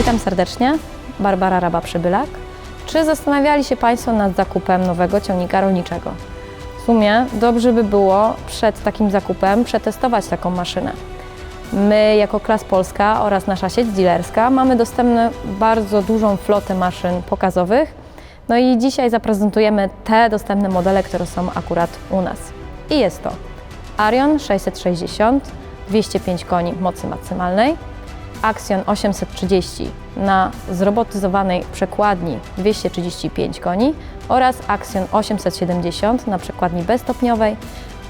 Witam serdecznie, Barbara Raba-Przybylak. Czy zastanawiali się Państwo nad zakupem nowego ciągnika rolniczego? W sumie dobrze by było przed takim zakupem przetestować taką maszynę. My jako Klas Polska oraz nasza sieć dealerska mamy dostępną bardzo dużą flotę maszyn pokazowych. No i dzisiaj zaprezentujemy te dostępne modele, które są akurat u nas. I jest to Arion 660, 205 koni mocy maksymalnej, Axion 830 na zrobotyzowanej przekładni 235 koni oraz Axion 870 na przekładni bezstopniowej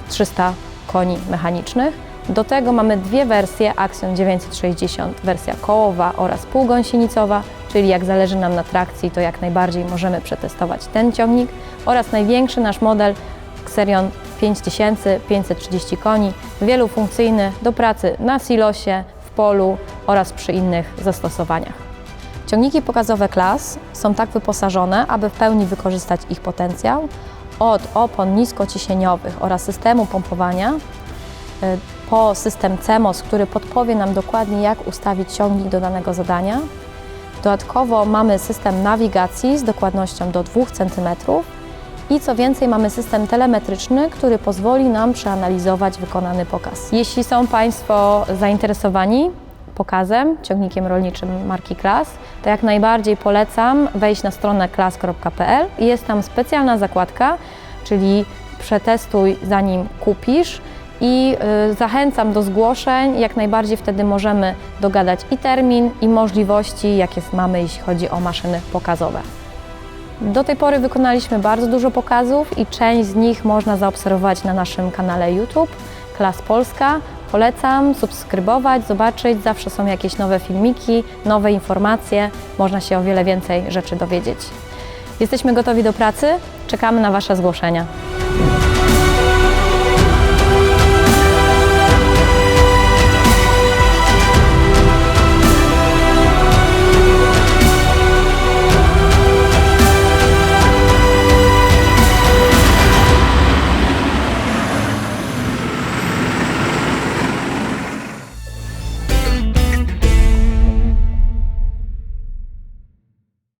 300 koni mechanicznych. Do tego mamy dwie wersje Axion 960, wersja kołowa oraz półgąsienicowa, czyli jak zależy nam na trakcji, to jak najbardziej możemy przetestować ten ciągnik oraz największy nasz model Xerion 5530 koni, wielofunkcyjny do pracy na silosie, polu oraz przy innych zastosowaniach. Ciągniki pokazowe klas są tak wyposażone, aby w pełni wykorzystać ich potencjał od opon niskociśnieniowych oraz systemu pompowania y, po system CEMOS, który podpowie nam dokładnie jak ustawić ciągnik do danego zadania. Dodatkowo mamy system nawigacji z dokładnością do 2 cm i co więcej mamy system telemetryczny, który pozwoli nam przeanalizować wykonany pokaz. Jeśli są Państwo zainteresowani pokazem, ciągnikiem rolniczym marki Klas, to jak najbardziej polecam wejść na stronę klas.pl. Jest tam specjalna zakładka, czyli przetestuj zanim kupisz i y, zachęcam do zgłoszeń. Jak najbardziej wtedy możemy dogadać i termin, i możliwości, jakie mamy, jeśli chodzi o maszyny pokazowe. Do tej pory wykonaliśmy bardzo dużo pokazów i część z nich można zaobserwować na naszym kanale YouTube Klas Polska. Polecam subskrybować, zobaczyć, zawsze są jakieś nowe filmiki, nowe informacje, można się o wiele więcej rzeczy dowiedzieć. Jesteśmy gotowi do pracy, czekamy na Wasze zgłoszenia.